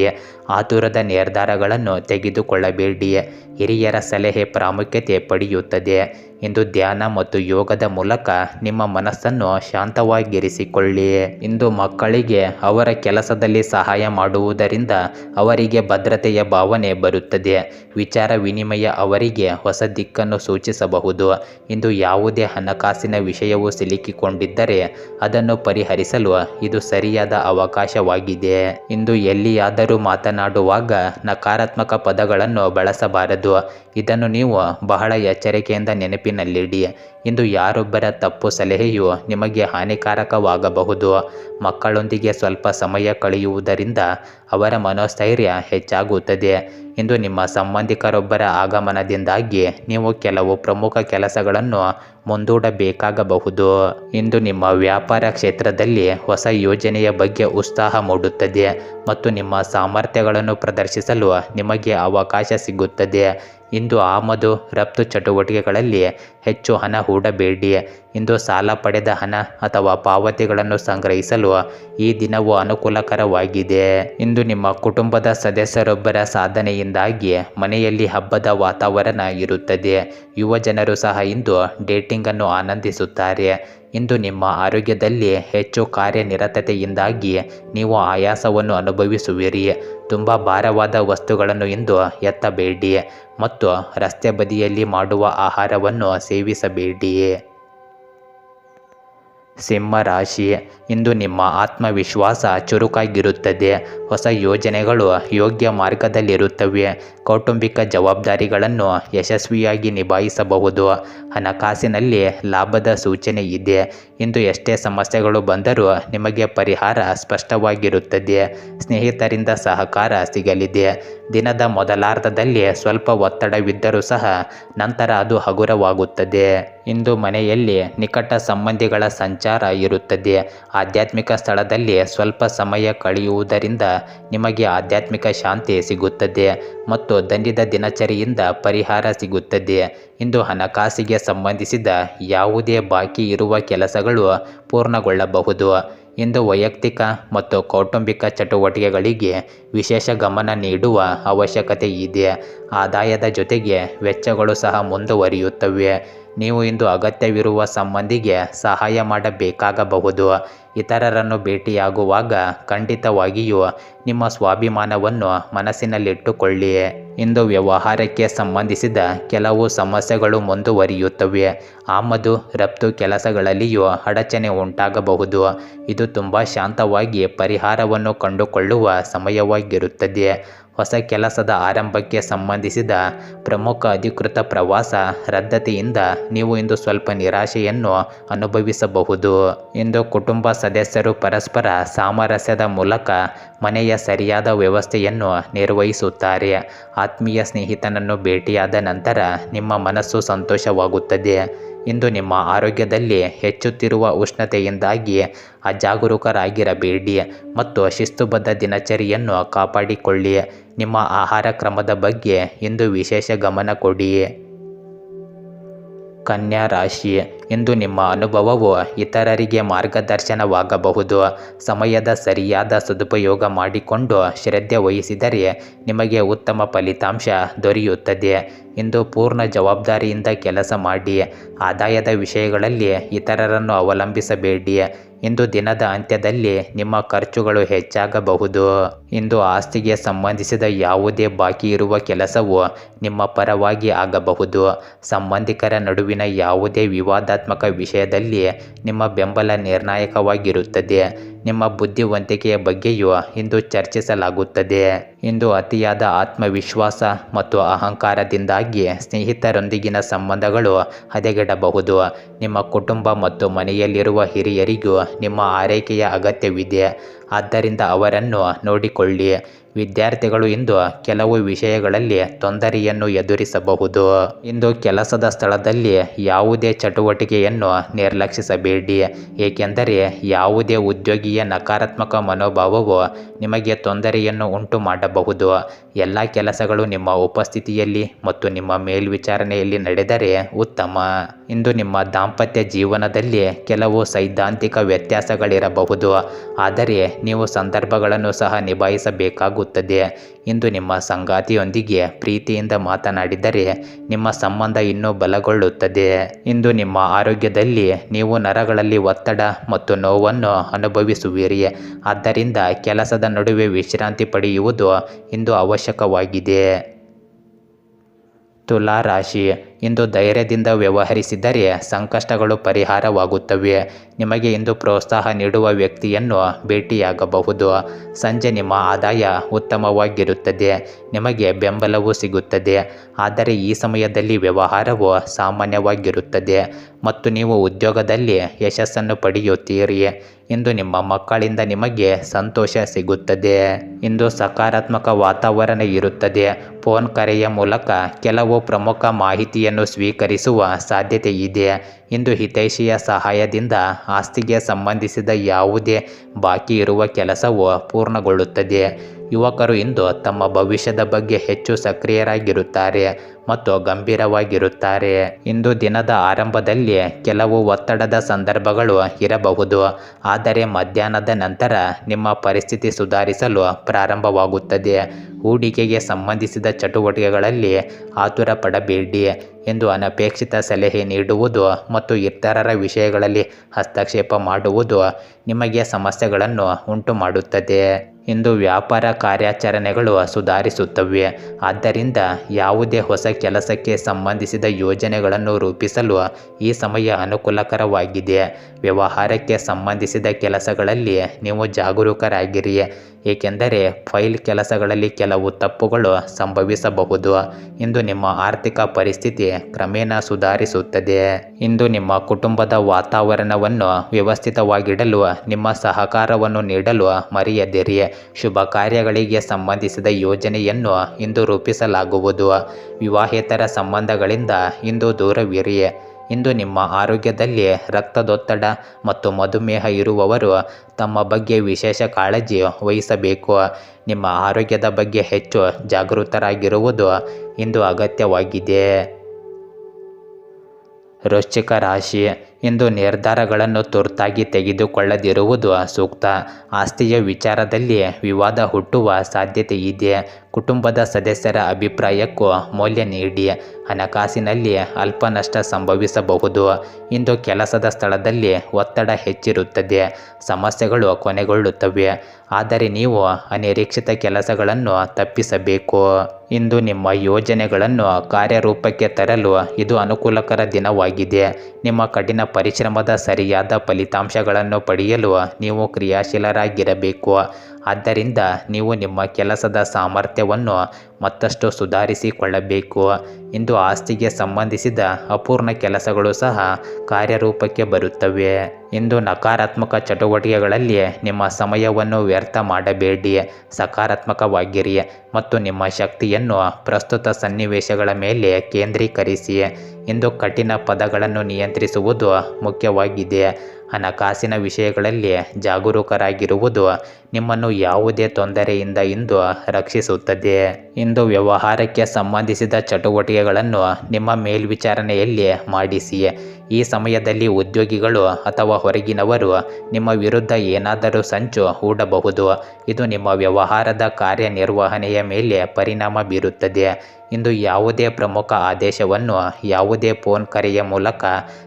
ಆತುರದ ನಿರ್ಧಾರಗಳನ್ನು ತೆಗೆದುಕೊಳ್ಳಬೇಡಿ ಹಿರಿಯರ ಸಲಹೆ ಪ್ರಾಮುಖ್ಯತೆ ಪಡೆಯುತ್ತದೆ ಇಂದು ಧ್ಯಾನ ಮತ್ತು ಯೋಗದ ಮೂಲಕ ನಿಮ್ಮ ಮನಸ್ಸನ್ನು ಶಾಂತವಾಗಿರಿಸಿಕೊಳ್ಳಿ. ಇಂದು ಮಕ್ಕಳಿಗೆ ಅವರ ಕೆಲಸದಲ್ಲಿ ಸಹಾಯ ಮಾಡುವುದರಿಂದ ಅವರಿಗೆ ಭದ್ರತೆಯ ಭಾವನೆ ಬರುತ್ತದೆ. ವಿಚಾರ ವಿನಿಮಯ ಅವರಿಗೆ ಹೊಸ ದಿಕ್ಕನ್ನು ಸೂಚಿಸಬಹುದು. ಇಂದು ಯಾವುದೇ ಹಣಕಾಸಿನ ವಿಷಯವು ಸಿಲುಕಿಕೊಂಡಿದ್ದರೆ ಅದನ್ನು ಪರಿಹರಿಸಲು ಇದು ಸರಿಯಾದ ಅವಕಾಶವಾಗಿದೆ. ಇಂದು ಎಲ್ಲಿಯಾದರೂ ಮಾತನಾಡುವಾಗ ನಕಾರಾತ್ಮಕ ಪದಗಳನ್ನು ಬಳಸಬಾರದು. ಇದನ್ನು ನೀವು ಬಹಳ ಎಚ್ಚರಿಕೆಯಿಂದ ನೆನಪಿನಲ್ಲಿಡಿ ಇಂದು ಯಾರೊಬ್ಬರ ತಪ್ಪು ಸಲಹೆಯು ನಿಮಗೆ ಹಾನಿಕಾರಕವಾಗಬಹುದು. ಮಕ್ಕಳೊಂದಿಗೆ ಸ್ವಲ್ಪ ಸಮಯ ಕಳೆಯುವುದರಿಂದ ಅವರ ಮನೋಸ್ಥೈರ್ಯ ಹೆಚ್ಚಾಗುತ್ತದೆ. ಇಂದು ನಿಮ್ಮ ಸಂಬಂಧಿಕರೊಬ್ಬರ ಆಗಮನದಿಂದಾಗಿ ನೀವು ಕೆಲವು ಪ್ರಮುಖ ಕೆಲಸಗಳನ್ನು ಮುಂದೂಡಬೇಕಾಗಬಹುದು. ಇಂದು ನಿಮ್ಮ ವ್ಯಾಪಾರ ಕ್ಷೇತ್ರದಲ್ಲಿ ಹೊಸ ಯೋಜನೆಯ ಬಗ್ಗೆ ಉತ್ಸಾಹ ಮೂಡುತ್ತದೆ ಮತ್ತು ನಿಮ್ಮ ಸಾಮರ್ಥ್ಯಗಳನ್ನು ಪ್ರದರ್ಶಿಸಲು ನಿಮಗೆ ಅವಕಾಶ ಸಿಗುತ್ತದೆ. ಇಂದು ಆಮದು, ರಫ್ತು ಚಟುವಟಿಕೆಗಳಲ್ಲಿ ಹೆಚ್ಚು ಹಣ ಹೂಡಬೇಡಿ. ಇಂದು ಸಾಲ ಪಡೆದ ಹಣ ಅಥವಾ ಪಾವತಿಗಳನ್ನು ಸಂಗ್ರಹಿಸಲು ಈ ದಿನವು ಅನುಕೂಲಕರವಾಗಿದೆ. ಇಂದು ನಿಮ್ಮ ಕುಟುಂಬದ ಸದಸ್ಯರೊಬ್ಬರ ಸಾಧನೆಯಿಂದಾಗಿ ಮನೆಯಲ್ಲಿ ಹಬ್ಬದ ವಾತಾವರಣ ಇರುತ್ತದೆ. ಯುವ ಜನರು ಸಹ ಇಂದು ಡೇಟಿಂಗನ್ನು ಆನಂದಿಸುತ್ತಾರೆ. ಇಂದು ನಿಮ್ಮ ಆರೋಗ್ಯದಲ್ಲಿ ಹೆಚ್ಚು ಕಾರ್ಯನಿರತತೆಯಿಂದಾಗಿ ನೀವು ಆಯಾಸವನ್ನು ಅನುಭವಿಸುವಿರಿ. ತುಂಬ ಭಾರವಾದ ವಸ್ತುಗಳನ್ನು ಇಂದು ಎತ್ತಬೇಡಿ ಮತ್ತು ರಸ್ತೆ ಬದಿಯಲ್ಲಿ ಮಾಡುವ ಆಹಾರವನ್ನು ಸೇವಿಸಬೇಡಿ. ಸಿಂಹ ರಾಶಿ ಇಂದು ನಿಮ್ಮ ಆತ್ಮವಿಶ್ವಾಸ ಚುರುಕಾಗಿರುತ್ತದೆ. ಹೊಸ ಯೋಜನೆಗಳು ಯೋಗ್ಯ ಮಾರ್ಗದಲ್ಲಿರುತ್ತವೆ. ಕೌಟುಂಬಿಕ ಜವಾಬ್ದಾರಿಗಳನ್ನು ಯಶಸ್ವಿಯಾಗಿ ನಿಭಾಯಿಸಬಹುದು. ಹಣಕಾಸಿನಲ್ಲಿ ಲಾಭದ ಸೂಚನೆ ಇದೆ. ಇಂದು ಎಷ್ಟೇ ಸಮಸ್ಯೆಗಳು ಬಂದರೂ ನಿಮಗೆ ಪರಿಹಾರ ಸ್ಪಷ್ಟವಾಗಿರುತ್ತದೆ ಸ್ನೇಹಿತರಿಂದ ಸಹಕಾರ ಸಿಗಲಿದೆ ದಿನದ ಮೊದಲಾರ್ಧದಲ್ಲಿ ಸ್ವಲ್ಪ ಒತ್ತಡವಿದ್ದರೂ ಸಹ ನಂತರ ಅದು ಹಗುರವಾಗುತ್ತದೆ. ಇಂದು ಮನೆಯಲ್ಲಿ ನಿಕಟ ಸಂಬಂಧಿಗಳ ಸಂಚಾರ ಇರುತ್ತದೆ ಆಧ್ಯಾತ್ಮಿಕ ಸ್ಥಳದಲ್ಲಿ ಸ್ವಲ್ಪ ಸಮಯ ಕಳೆಯುವುದರಿಂದ ನಿಮಗೆ ಆಧ್ಯಾತ್ಮಿಕ ಶಾಂತಿ ಸಿಗುತ್ತದೆ ಮತ್ತು ದಂಡಿದ ದಿನಚರಿಯಿಂದ ಪರಿಹಾರ ಸಿಗುತ್ತದೆ ಇಂದು ಹಣಕಾಸಿಗೆ ಸಂಬಂಧಿಸಿದ ಯಾವುದೇ ಬಾಕಿ ಇರುವ ಕೆಲಸಗಳು ಪೂರ್ಣಗೊಳ್ಳಬಹುದು. ಇಂದು ವೈಯಕ್ತಿಕ ಮತ್ತು ಕೌಟುಂಬಿಕ ಚಟುವಟಿಕೆಗಳಿಗೆ ವಿಶೇಷ ಗಮನ ನೀಡುವ ಅವಶ್ಯಕತೆ ಇದೆ. ಆದಾಯದ ಜೊತೆಗೆ ವೆಚ್ಚಗಳು ಸಹ ಮುಂದುವರಿಯುತ್ತವೆ. ನೀವು ಇಂದು ಅಗತ್ಯವಿರುವ ಸಂಬಂಧಿಗೆ ಸಹಾಯ ಮಾಡಬೇಕಾಗಬಹುದು. ಇತರರನ್ನು ಭೇಟಿಯಾಗುವಾಗ ಖಂಡಿತವಾಗಿಯೂ ನಿಮ್ಮ ಸ್ವಾಭಿಮಾನವನ್ನು ಮನಸ್ಸಿನಲ್ಲಿಟ್ಟುಕೊಳ್ಳಿ ಇಂದು ವ್ಯವಹಾರಕ್ಕೆ ಸಂಬಂಧಿಸಿದ ಕೆಲವು ಸಮಸ್ಯೆಗಳು ಮುಂದುವರಿಯುತ್ತವೆ. ಆಮದು, ರಫ್ತು ಕೆಲಸಗಳಲ್ಲಿಯೂ ಅಡಚಣೆ ಉಂಟಾಗಬಹುದು. ಇದು ತುಂಬ ಶಾಂತವಾಗಿ ಪರಿಹಾರವನ್ನು ಕಂಡುಕೊಳ್ಳುವ ಸಮಯವಾಗಿರುತ್ತದೆ. ಹೊಸ ಕೆಲಸದ ಆರಂಭಕ್ಕೆ ಸಂಬಂಧಿಸಿದ ಪ್ರಮುಖ ಅಧಿಕೃತ ಪ್ರವಾಸ ರದ್ದತಿಯಿಂದ ನೀವು ಇಂದು ಸ್ವಲ್ಪ ನಿರಾಶೆಯನ್ನು ಅನುಭವಿಸಬಹುದು. ಇಂದು ಕುಟುಂಬ ಸದಸ್ಯರು ಪರಸ್ಪರ ಸಾಮರಸ್ಯದ ಮೂಲಕ ಮನೆಯ ಸರಿಯಾದ ವ್ಯವಸ್ಥೆಯನ್ನು ನಿರ್ವಹಿಸುತ್ತಾರೆ. ಆತ್ಮೀಯ ಸ್ನೇಹಿತನನ್ನು ಭೇಟಿಯಾದ ನಂತರ ನಿಮ್ಮ ಮನಸ್ಸು ಸಂತೋಷವಾಗುತ್ತದೆ. ಇಂದು ನಿಮ್ಮ ಆರೋಗ್ಯದಲ್ಲಿ ಹೆಚ್ಚುತ್ತಿರುವ ಉಷ್ಣತೆಯಿಂದಾಗಿ ಅಜಾಗರೂಕರಾಗಿರಬೇಡಿ ಮತ್ತು ಶಿಸ್ತುಬದ್ಧ ದಿನಚರಿಯನ್ನು ಕಾಪಾಡಿಕೊಳ್ಳಿ. ನಿಮ್ಮ ಆಹಾರ ಕ್ರಮದ ಬಗ್ಗೆ ಇಂದು ವಿಶೇಷ ಗಮನ ಕೊಡಿ ಕನ್ಯಾ ರಾಶಿ, ಇಂದು ನಿಮ್ಮ ಅನುಭವವು ಇತರರಿಗೆ ಮಾರ್ಗದರ್ಶನವಾಗಬಹುದು. ಸಮಯದ ಸರಿಯಾದ ಸದುಪಯೋಗ ಮಾಡಿಕೊಂಡು ಶ್ರದ್ಧೆ ವಹಿಸಿದರೆ ನಿಮಗೆ ಉತ್ತಮ ಫಲಿತಾಂಶ ದೊರೆಯುತ್ತದೆ. ಇಂದು ಪೂರ್ಣ ಜವಾಬ್ದಾರಿಯಿಂದ ಕೆಲಸ ಮಾಡಿ. ಆದಾಯದ ವಿಷಯಗಳಲ್ಲಿ ಇತರರನ್ನು ಅವಲಂಬಿಸಬೇಡಿ. ಇಂದು ದಿನದ ಅಂತ್ಯದಲ್ಲಿ ನಿಮ್ಮ ಖರ್ಚುಗಳು ಹೆಚ್ಚಾಗಬಹುದು. ಇಂದು ಆಸ್ತಿಗೆ ಸಂಬಂಧಿಸಿದ ಯಾವುದೇ ಬಾಕಿ ಇರುವ ಕೆಲಸವು ನಿಮ್ಮ ಪರವಾಗಿ ಆಗಬಹುದು. ಸಂಬಂಧಿಕರ ನಡುವಿನ ಯಾವುದೇ ವಿವಾದಾತ್ಮಕ ವಿಷಯದಲ್ಲಿ ನಿಮ್ಮ ಬೆಂಬಲ ನಿರ್ಣಾಯಕವಾಗಿರುತ್ತದೆ. ನಿಮ್ಮ ಬುದ್ಧಿವಂತಿಕೆಯ ಬಗ್ಗೆಯೂ ಇಂದು ಚರ್ಚಿಸಲಾಗುತ್ತದೆ. ಇಂದು ಅತಿಯಾದ ಆತ್ಮವಿಶ್ವಾಸ ಮತ್ತು ಅಹಂಕಾರದಿಂದಾಗಿ ಸ್ನೇಹಿತರೊಂದಿಗಿನ ಸಂಬಂಧಗಳು ಹದಗೆಡಬಹುದು. ನಿಮ್ಮ ಕುಟುಂಬ ಮತ್ತು ಮನೆಯಲ್ಲಿರುವ ಹಿರಿಯರಿಗೂ ನಿಮ್ಮ ಆರೈಕೆಯ ಅಗತ್ಯವಿದೆ. ಆದ್ದರಿಂದ ಅವರನ್ನು ನೋಡಿಕೊಳ್ಳಿ. ವಿದ್ಯಾರ್ಥಿಗಳು ಇಂದು ಕೆಲವು ವಿಷಯಗಳಲ್ಲಿ ತೊಂದರೆಯನ್ನು ಎದುರಿಸಬಹುದು. ಇಂದು ಕೆಲಸದ ಸ್ಥಳದಲ್ಲಿ ಯಾವುದೇ ಚಟುವಟಿಕೆಯನ್ನು ನಿರ್ಲಕ್ಷಿಸಬೇಡಿ. ಏಕೆಂದರೆ ಯಾವುದೇ ಉದ್ಯೋಗಿಯ ನಕಾರಾತ್ಮಕ ಮನೋಭಾವವು ನಿಮಗೆ ತೊಂದರೆಯನ್ನು ಉಂಟು ಮಾಡಬಹುದು ಎಲ್ಲ ಕೆಲಸಗಳು ನಿಮ್ಮ ಉಪಸ್ಥಿತಿಯಲ್ಲಿ ಮತ್ತು ನಿಮ್ಮ ಮೇಲ್ವಿಚಾರಣೆಯಲ್ಲಿ ನಡೆದರೆ ಉತ್ತಮ. ಇಂದು ನಿಮ್ಮ ದಾಂಪತ್ಯ ಜೀವನದಲ್ಲಿ ಕೆಲವು ಸೈದ್ಧಾಂತಿಕ ವ್ಯತ್ಯಾಸಗಳಿರಬಹುದು. ಆದರೆ ನೀವು ಸಂದರ್ಭಗಳನ್ನು ಸಹ ನಿಭಾಯಿಸಬೇಕಾಗುತ್ತದೆ. ಇಂದು ನಿಮ್ಮ ಸಂಗಾತಿಯೊಂದಿಗೆ ಪ್ರೀತಿಯಿಂದ ಮಾತನಾಡಿದರೆ ನಿಮ್ಮ ಸಂಬಂಧ ಇನ್ನೂ ಬಲಗೊಳ್ಳುತ್ತದೆ. ಇಂದು ನಿಮ್ಮ ಆರೋಗ್ಯದಲ್ಲಿ ನೀವು ನರಗಳಲ್ಲಿ ಒತ್ತಡ ಮತ್ತು ನೋವನ್ನು ಅನುಭವಿಸುವಿರಿ. ಆದ್ದರಿಂದ ಕೆಲಸದ ನಡುವೆ ವಿಶ್ರಾಂತಿ ಪಡೆಯುವುದು ಇಂದು ಅವಶ್ಯಕವಾಗಿದೆ. ತುಲಾ ರಾಶಿ ಇಂದು ಧೈರ್ಯದಿಂದ ವ್ಯವಹರಿಸಿದರೆ ಸಂಕಷ್ಟಗಳು ಪರಿಹಾರವಾಗುತ್ತವೆ. ನಿಮಗೆ ಇಂದು ಪ್ರೋತ್ಸಾಹ ನೀಡುವ ವ್ಯಕ್ತಿಯನ್ನು ಭೇಟಿಯಾಗಬಹುದು. ಸಂಜೆ ನಿಮ್ಮ ಆದಾಯ ಉತ್ತಮವಾಗಿರುತ್ತದೆ. ನಿಮಗೆ ಬೆಂಬಲವೂ ಸಿಗುತ್ತದೆ. ಆದರೆ ಈ ಸಮಯದಲ್ಲಿ ವ್ಯವಹಾರವು ಸಾಮಾನ್ಯವಾಗಿರುತ್ತದೆ. ಮತ್ತು ನೀವು ಉದ್ಯೋಗದಲ್ಲಿ ಯಶಸ್ಸನ್ನು ಪಡೆಯುತ್ತೀರಿ. ಇಂದು ನಿಮ್ಮ ಮಕ್ಕಳಿಂದ ನಿಮಗೆ ಸಂತೋಷ ಸಿಗುತ್ತದೆ. ಇಂದು ಸಕಾರಾತ್ಮಕ ವಾತಾವರಣ ಇರುತ್ತದೆ. ಫೋನ್ ಕರೆಯ ಮೂಲಕ ಕೆಲವು ಪ್ರಮುಖ ಮಾಹಿತಿಯನ್ನು ಸ್ವೀಕರಿಸುವ ಸಾಧ್ಯತೆ ಇದೆ. ಇಂದು ಹಿತೈಷಿಯ ಸಹಾಯದಿಂದ ಆಸ್ತಿಗೆ ಸಂಬಂಧಿಸಿದ ಯಾವುದೇ ಬಾಕಿ ಇರುವ ಕೆಲಸವು ಪೂರ್ಣಗೊಳ್ಳುತ್ತದೆ. ಯುವಕರು ಇಂದು ತಮ್ಮ ಭವಿಷ್ಯದ ಬಗ್ಗೆ ಹೆಚ್ಚು ಸಕ್ರಿಯರಾಗಿರುತ್ತಾರೆ ಮತ್ತು ಗಂಭೀರವಾಗಿರುತ್ತಾರೆ. ಇಂದು ದಿನದ ಆರಂಭದಲ್ಲಿ ಕೆಲವು ಒತ್ತಡದ ಸಂದರ್ಭಗಳು ಇರಬಹುದು. ಆದರೆ ಮಧ್ಯಾಹ್ನದ ನಂತರ ನಿಮ್ಮ ಪರಿಸ್ಥಿತಿ ಸುಧಾರಿಸಲು ಪ್ರಾರಂಭವಾಗುತ್ತದೆ. ಹೂಡಿಕೆಗೆ ಸಂಬಂಧಿಸಿದ ಚಟುವಟಿಕೆಗಳಲ್ಲಿ ಆತುರ ಪಡಬೇಡಿ ಎಂದು ಅನಪೇಕ್ಷಿತ ಸಲಹೆ ನೀಡುವುದು ಮತ್ತು ಇತರರ ವಿಷಯಗಳಲ್ಲಿ ಹಸ್ತಕ್ಷೇಪ ಮಾಡುವುದು ನಿಮಗೆ ಸಮಸ್ಯೆಗಳನ್ನು ಉಂಟು ಮಾಡುತ್ತದೆ ಇಂದು ವ್ಯಾಪಾರ ಕಾರ್ಯಾಚರಣೆಗಳು ಸುಧಾರಿಸುತ್ತವೆ. ಆದ್ದರಿಂದ ಯಾವುದೇ ಹೊಸ ಕೆಲಸಕ್ಕೆ ಸಂಬಂಧಿಸಿದ ಯೋಜನೆಗಳನ್ನು ರೂಪಿಸಲು ಈ ಸಮಯ ಅನುಕೂಲಕರವಾಗಿದೆ. ವ್ಯವಹಾರಕ್ಕೆ ಸಂಬಂಧಿಸಿದ ಕೆಲಸಗಳಲ್ಲಿ ನೀವು ಜಾಗರೂಕರಾಗಿರಿ, ಏಕೆಂದರೆ ಫೈಲ್ ಕೆಲಸಗಳಲ್ಲಿ ಕೆಲವು ತಪ್ಪುಗಳು ಸಂಭವಿಸಬಹುದು. ಇಂದು ನಿಮ್ಮ ಆರ್ಥಿಕ ಪರಿಸ್ಥಿತಿ ಕ್ರಮೇಣ ಸುಧಾರಿಸುತ್ತದೆ. ಇಂದು ನಿಮ್ಮ ಕುಟುಂಬದ ವಾತಾವರಣವನ್ನು ವ್ಯವಸ್ಥಿತವಾಗಿಡಲು ನಿಮ್ಮ ಸಹಕಾರವನ್ನು ನೀಡಲು ಮರೆಯದಿರಿ. ಶುಭ ಕಾರ್ಯಗಳಿಗೆ ಸಂಬಂಧಿಸಿದ ಯೋಜನೆಯನ್ನು ಇಂದು ರೂಪಿಸಲಾಗುವುದು. ವಿವಾಹೇತರ ಸಂಬಂಧಗಳಿಂದ ಇಂದು ದೂರವಿರಿ ಇಂದು ನಿಮ್ಮ ಆರೋಗ್ಯದಲ್ಲಿ ರಕ್ತದೊತ್ತಡ ಮತ್ತು ಮಧುಮೇಹ ಇರುವವರು ತಮ್ಮ ಬಗ್ಗೆ ವಿಶೇಷ ಕಾಳಜಿ ವಹಿಸಬೇಕು. ನಿಮ್ಮ ಆರೋಗ್ಯದ ಬಗ್ಗೆ ಹೆಚ್ಚು ಜಾಗೃತರಾಗಿರುವುದು ಇಂದು ಅಗತ್ಯವಾಗಿದೆ. ವೃಶ್ಚಿಕ ರಾಶಿ. ಇಂದು ನಿರ್ಧಾರಗಳನ್ನು ತುರ್ತಾಗಿ ತೆಗೆದುಕೊಳ್ಳದಿರುವುದು ಸೂಕ್ತ. ಆಸ್ತಿಯ ವಿಚಾರದಲ್ಲಿ ವಿವಾದ ಹುಟ್ಟುವ ಸಾಧ್ಯತೆ ಇದೆ. ಕುಟುಂಬದ ಸದಸ್ಯರ ಅಭಿಪ್ರಾಯಕ್ಕೂ ಮೌಲ್ಯ ನೀಡಿ. ಹಣಕಾಸಿನಲ್ಲಿ ಅಲ್ಪ ನಷ್ಟ ಸಂಭವಿಸಬಹುದು. ಇಂದು ಕೆಲಸದ ಸ್ಥಳದಲ್ಲಿ ಒತ್ತಡ ಹೆಚ್ಚಿರುತ್ತದೆ. ಸಮಸ್ಯೆಗಳು ಕೊನೆಗೊಳ್ಳುತ್ತವೆ. ಆದರೆ ನೀವು ಅನಿರೀಕ್ಷಿತ ಕೆಲಸಗಳನ್ನು ತಪ್ಪಿಸಬೇಕು. ಇಂದು ನಿಮ್ಮ ಯೋಜನೆಗಳನ್ನು ಕಾರ್ಯರೂಪಕ್ಕೆ ತರಲು ಇದು ಅನುಕೂಲಕರ ದಿನವಾಗಿದೆ. ನಿಮ್ಮ ಕಠಿಣ ಪರಿಶ್ರಮದ ಸರಿಯಾದ ಫಲಿತಾಂಶಗಳನ್ನು ಪಡೆಯಲು ನೀವು ಕ್ರಿಯಾಶೀಲರಾಗಿರಬೇಕು. ಆದ್ದರಿಂದ ನೀವು ನಿಮ್ಮ ಕೆಲಸದ ಸಾಮರ್ಥ್ಯವನ್ನು ಮತ್ತಷ್ಟು ಸುಧಾರಿಸಿಕೊಳ್ಳಬೇಕು ಇಂದು ಆಸ್ತಿಗೆ ಸಂಬಂಧಿಸಿದ ಅಪೂರ್ಣ ಕೆಲಸಗಳು ಸಹ ಕಾರ್ಯರೂಪಕ್ಕೆ ಬರುತ್ತವೆ ಇಂದು ನಕಾರಾತ್ಮಕ ಚಟುವಟಿಕೆಗಳಲ್ಲಿ ನಿಮ್ಮ ಸಮಯವನ್ನು ವ್ಯರ್ಥ ಮಾಡಬೇಡಿ, ಸಕಾರಾತ್ಮಕವಾಗಿರಿ ಮತ್ತು ನಿಮ್ಮ ಶಕ್ತಿಯನ್ನು ಪ್ರಸ್ತುತ ಸನ್ನಿವೇಶಗಳ ಮೇಲೆ ಕೇಂದ್ರೀಕರಿಸಿ ಇಂದು ಕಠಿಣ ಪದಗಳನ್ನು ನಿಯಂತ್ರಿಸುವುದು ಮುಖ್ಯವಾಗಿದೆ. ಹಣಕಾಸಿನ ವಿಷಯಗಳಲ್ಲಿ ಜಾಗರೂಕರಾಗಿರುವುದು ನಿಮ್ಮನ್ನು ಯಾವುದೇ ತೊಂದರೆಯಿಂದ ಇಂದು ರಕ್ಷಿಸುತ್ತದೆ. ಇಂದು ವ್ಯವಹಾರಕ್ಕೆ ಸಂಬಂಧಿಸಿದ ಚಟುವಟಿಕೆಗಳನ್ನು ನಿಮ್ಮ ಮೇಲ್ವಿಚಾರಣೆಯಲ್ಲಿ ಮಾಡಿಸಿ. ಈ ಸಮಯದಲ್ಲಿ ಉದ್ಯೋಗಿಗಳು ಅಥವಾ ಹೊರಗಿನವರು ನಿಮ್ಮ ವಿರುದ್ಧ ಏನಾದರೂ ಸಂಚು ಹೂಡಬಹುದು. ಇದು ನಿಮ್ಮ ವ್ಯವಹಾರದ ಕಾರ್ಯನಿರ್ವಹಣೆಯ ಮೇಲೆ ಪರಿಣಾಮ ಬೀರುತ್ತದೆ. ಇಂದು ಯಾವುದೇ ಪ್ರಮುಖ ಆದೇಶವನ್ನು ಯಾವುದೇ ಫೋನ್ ಕರೆಯ ಮೂಲಕ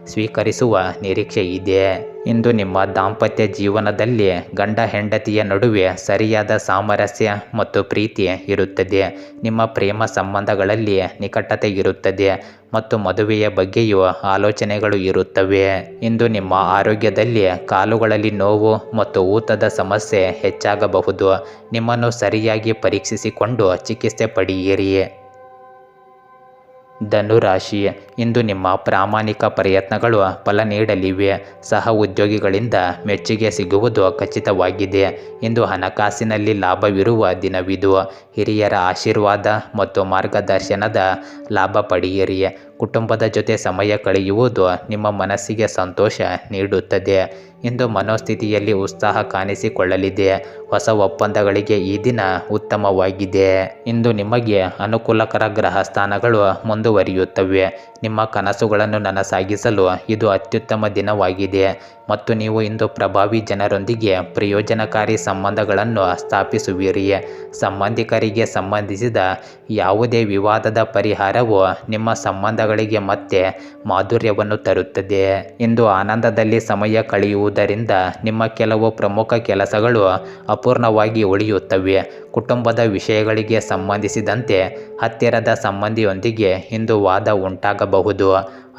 ಸ್ವೀಕರಿಸುವ ನಿರೀಕ್ಷೆ ಇದೆ. ಇಂದು ನಿಮ್ಮ ದಾಂಪತ್ಯ ಜೀವನದಲ್ಲಿ ಗಂಡ ಹೆಂಡತಿಯ ನಡುವೆ ಸರಿಯಾದ ಸಾಮರಸ್ಯ ಮತ್ತು ಪ್ರೀತಿ ಇರುತ್ತದೆ. ನಿಮ್ಮ ಪ್ರೇಮ ಸಂಬಂಧಗಳಲ್ಲಿ ನಿಕಟತೆ ಇರುತ್ತದೆ ಮತ್ತು ಮದುವೆಯ ಬಗ್ಗೆಯೂ ಆಲೋಚನೆಗಳು ಇರುತ್ತವೆ. ಇಂದು ನಿಮ್ಮ ಆರೋಗ್ಯದಲ್ಲಿ ಕಾಲುಗಳಲ್ಲಿ ನೋವು ಮತ್ತು ಊತದ ಸಮಸ್ಯೆ ಹೆಚ್ಚಾಗಬಹುದು. ನಿಮ್ಮನ್ನು ಸರಿಯಾಗಿ ಪರೀಕ್ಷಿಸಿಕೊಂಡು ಚಿಕಿತ್ಸೆ ಪಡೆಯಿರಿ. ಧನುರಾಶಿ ಇಂದು ನಿಮ್ಮ ಪ್ರಾಮಾಣಿಕ ಪ್ರಯತ್ನಗಳು ಫಲ ನೀಡಲಿವೆ. ಸಹ ಉದ್ಯೋಗಿಗಳಿಂದ ಮೆಚ್ಚುಗೆ ಸಿಗುವುದು ಖಚಿತವಾಗಿದೆ. ಇಂದು ಹಣಕಾಸಿನಲ್ಲಿ ಲಾಭವಿರುವ ದಿನವಿದು. ಹಿರಿಯರ ಆಶೀರ್ವಾದ ಮತ್ತು ಮಾರ್ಗದರ್ಶನದ ಲಾಭ ಪಡೆಯಿರಿ. ಕುಟುಂಬದ ಜೊತೆ ಸಮಯ ಕಳೆಯುವುದು ನಿಮ್ಮ ಮನಸ್ಸಿಗೆ ಸಂತೋಷ ನೀಡುತ್ತದೆ. ಇಂದು ಮನೋಸ್ಥಿತಿಯಲ್ಲಿ ಉತ್ಸಾಹ ಕಾಣಿಸಿಕೊಳ್ಳಲಿದೆ. ಹೊಸ ಒಪ್ಪಂದಗಳಿಗೆ ಈ ದಿನ ಉತ್ತಮವಾಗಿದೆ. ಇಂದು ನಿಮಗೆ ಅನುಕೂಲಕರ ಗ್ರಹ ಸ್ಥಾನಗಳು ಮುಂದುವರಿಯುತ್ತವೆ. ನಿಮ್ಮ ಕನಸುಗಳನ್ನು ನನಸಾಗಿಸಲು ಇದು ಅತ್ಯುತ್ತಮ ದಿನವಾಗಿದೆ. ಮತ್ತು ನೀವು ಇಂದು ಪ್ರಭಾವಿ ಜನರೊಂದಿಗೆ ಪ್ರಯೋಜನಕಾರಿ ಸಂಬಂಧಗಳನ್ನು ಸ್ಥಾಪಿಸುವಿರಿ ಸಂಬಂಧಿಕರಿಗೆ ಸಂಬಂಧಿಸಿದ ಯಾವುದೇ ವಿವಾದದ ಪರಿಹಾರವು ನಿಮ್ಮ ಸಂಬಂಧಗಳಿಗೆ ಮತ್ತೆ ಮಾಧುರ್ಯವನ್ನು ತರುತ್ತದೆ. ಇಂದು ಆನಂದದಲ್ಲಿ ಸಮಯ ಕಳೆಯುವುದರಿಂದ ನಿಮ್ಮ ಕೆಲವು ಪ್ರಮುಖ ಕೆಲಸಗಳು ಅಪೂರ್ಣವಾಗಿ ಉಳಿಯುತ್ತವೆ. ಕುಟುಂಬದ ವಿಷಯಗಳಿಗೆ ಸಂಬಂಧಿಸಿದಂತೆ ಹತ್ತಿರದ ಸಂಬಂಧಿಯೊಂದಿಗೆ ಇಂದು ವಾದ ಉಂಟಾಗಬಹುದು.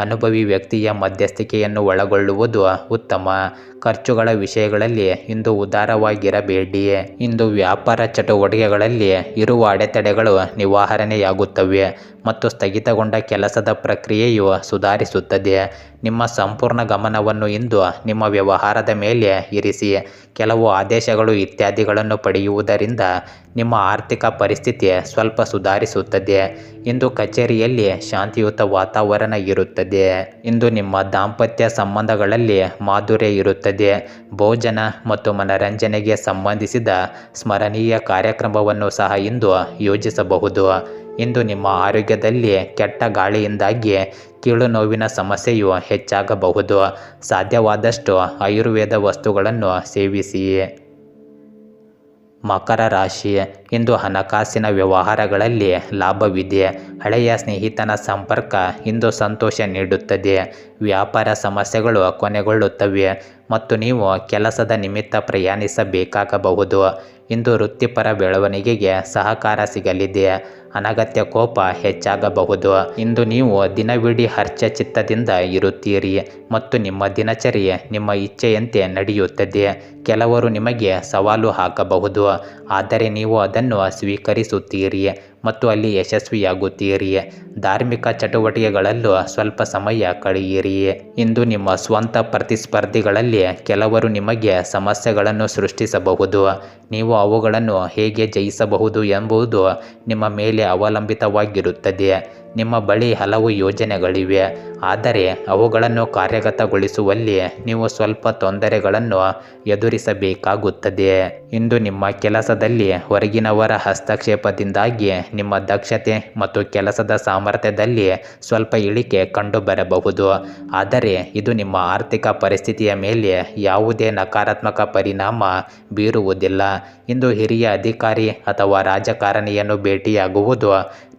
ಅನುಭವಿ ವ್ಯಕ್ತಿಯ ಮಧ್ಯಸ್ಥಿಕೆಯನ್ನು ಒಳಗೊಳ್ಳುವುದು ಉತ್ತಮ. ಖರ್ಚುಗಳ ವಿಷಯಗಳಲ್ಲಿ ಇಂದು ಉದಾರವಾಗಿರಬೇಡಿ. ಇಂದು ವ್ಯಾಪಾರ ಚಟುವಟಿಕೆಗಳಲ್ಲಿ ಇರುವ ಅಡೆತಡೆಗಳು ನಿವಾರಣೆಯಾಗುತ್ತವೆ ಮತ್ತು ಸ್ಥಗಿತಗೊಂಡ ಕೆಲಸದ ಪ್ರಕ್ರಿಯೆಯು ಸುಧಾರಿಸುತ್ತದೆ. ನಿಮ್ಮ ಸಂಪೂರ್ಣ ಗಮನವನ್ನು ಇಂದು ನಿಮ್ಮ ವ್ಯವಹಾರದ ಮೇಲೆ ಇರಿಸಿ. ಕೆಲವು ಆದೇಶಗಳು ಇತ್ಯಾದಿಗಳನ್ನು ಪಡೆಯುವುದರಿಂದ ನಿಮ್ಮ ಆರ್ಥಿಕ ಪರಿಸ್ಥಿತಿ ಸ್ವಲ್ಪ ಸುಧಾರಿಸುತ್ತದೆ. ಇಂದು ಕಚೇರಿಯಲ್ಲಿ ಶಾಂತಿಯುತ ವಾತಾವರಣ ಇರುತ್ತದೆ. ಇಂದು ನಿಮ್ಮ ದಾಂಪತ್ಯ ಸಂಬಂಧಗಳಲ್ಲಿ ಮಾಧುರ್ಯ ಇರುತ್ತದೆ. ಭೋಜನ ಮತ್ತು ಮನರಂಜನೆಗೆ ಸಂಬಂಧಿಸಿದ ಸ್ಮರಣೀಯ ಕಾರ್ಯಕ್ರಮವನ್ನು ಸಹ ಇಂದು ಯೋಜಿಸಬಹುದು. ಇಂದು ನಿಮ್ಮ ಆರೋಗ್ಯದಲ್ಲಿ ಕೆಟ್ಟ ಗಾಳಿಯಿಂದಾಗಿ ಕೀಳು ನೋವಿನ ಸಮಸ್ಯೆಯು ಹೆಚ್ಚಾಗಬಹುದು. ಸಾಧ್ಯವಾದಷ್ಟು ಆಯುರ್ವೇದ ವಸ್ತುಗಳನ್ನು ಸೇವಿಸಿ. ಮಕರ ರಾಶಿ ಇಂದು ಹಣಕಾಸಿನ ವ್ಯವಹಾರಗಳಲ್ಲಿ ಲಾಭವಿದೆ. ಹಳೆಯ ಸ್ನೇಹಿತನ ಸಂಪರ್ಕ ಇಂದು ಸಂತೋಷ ನೀಡುತ್ತದೆ. ವ್ಯಾಪಾರ ಸಮಸ್ಯೆಗಳು ಕೊನೆಗೊಳ್ಳುತ್ತವೆ ಮತ್ತು ನೀವು ಕೆಲಸದ ನಿಮಿತ್ತ ಪ್ರಯಾಣಿಸಬೇಕಾಗಬಹುದು. ಇಂದು ವೃತ್ತಿಪರ ಬೆಳವಣಿಗೆಗೆ ಸಹಕಾರ ಸಿಗಲಿದೆ. ಅನಗತ್ಯ ಕೋಪ ಹೆಚ್ಚಾಗಬಹುದು. ಇಂದು ನೀವು ದಿನವಿಡೀ ಹರ್ಷಚಿತ್ತದಿಂದ ಇರುತ್ತೀರಿ ಮತ್ತು ನಿಮ್ಮ ದಿನಚರಿ ನಿಮ್ಮ ಇಚ್ಛೆಯಂತೆ ನಡೆಯುತ್ತದೆ. ಕೆಲವರು ನಿಮಗೆ ಸವಾಲು ಹಾಕಬಹುದು, ಆದರೆ ನೀವು ಅದನ್ನು ಸ್ವೀಕರಿಸುತ್ತೀರಿ. ಮತ್ತು ಅಲ್ಲಿ ಯಶಸ್ವಿಯಾಗುತ್ತೀರಿ ಧಾರ್ಮಿಕ ಚಟುವಟಿಕೆಗಳಲ್ಲೂ ಸ್ವಲ್ಪ ಸಮಯ ಕಳೆಯಿರಿ ಇಂದು ನಿಮ್ಮ ಸ್ವಂತ ಪ್ರತಿಸ್ಪರ್ಧಿಗಳಲ್ಲಿ ಕೆಲವರು ನಿಮಗೆ ಸಮಸ್ಯೆಗಳನ್ನು ಸೃಷ್ಟಿಸಬಹುದು. ನೀವು ಅವುಗಳನ್ನು ಹೇಗೆ ಜಯಿಸಬಹುದು ಎಂಬುದು ನಿಮ್ಮ ಮೇಲೆ ಅವಲಂಬಿತವಾಗಿರುತ್ತದೆ. ನಿಮ್ಮ ಬಳಿ ಹಲವು ಯೋಜನೆಗಳಿವೆ. ಆದರೆ ಅವುಗಳನ್ನು ಕಾರ್ಯಗತಗೊಳಿಸುವಲ್ಲಿ ನೀವು ಸ್ವಲ್ಪ ತೊಂದರೆಗಳನ್ನು ಎದುರಿಸಬೇಕಾಗುತ್ತದೆ. ಇಂದು ನಿಮ್ಮ ಕೆಲಸದಲ್ಲಿ ಹೊರಗಿನವರ ಹಸ್ತಕ್ಷೇಪದಿಂದಾಗಿ ನಿಮ್ಮ ದಕ್ಷತೆ ಮತ್ತು ಕೆಲಸದ ಸಾಮರ್ಥ್ಯದಲ್ಲಿ ಸ್ವಲ್ಪ ಇಳಿಕೆ ಕಂಡುಬರಬಹುದು. ಆದರೆ ಇದು ನಿಮ್ಮ ಆರ್ಥಿಕ ಪರಿಸ್ಥಿತಿಯ ಮೇಲೆ ಯಾವುದೇ ನಕಾರಾತ್ಮಕ ಪರಿಣಾಮ ಬೀರುವುದಿಲ್ಲ. ಇಂದು ಹಿರಿಯ ಅಧಿಕಾರಿ ಅಥವಾ ರಾಜಕಾರಣಿಯನ್ನು ಭೇಟಿಯಾಗುವುದು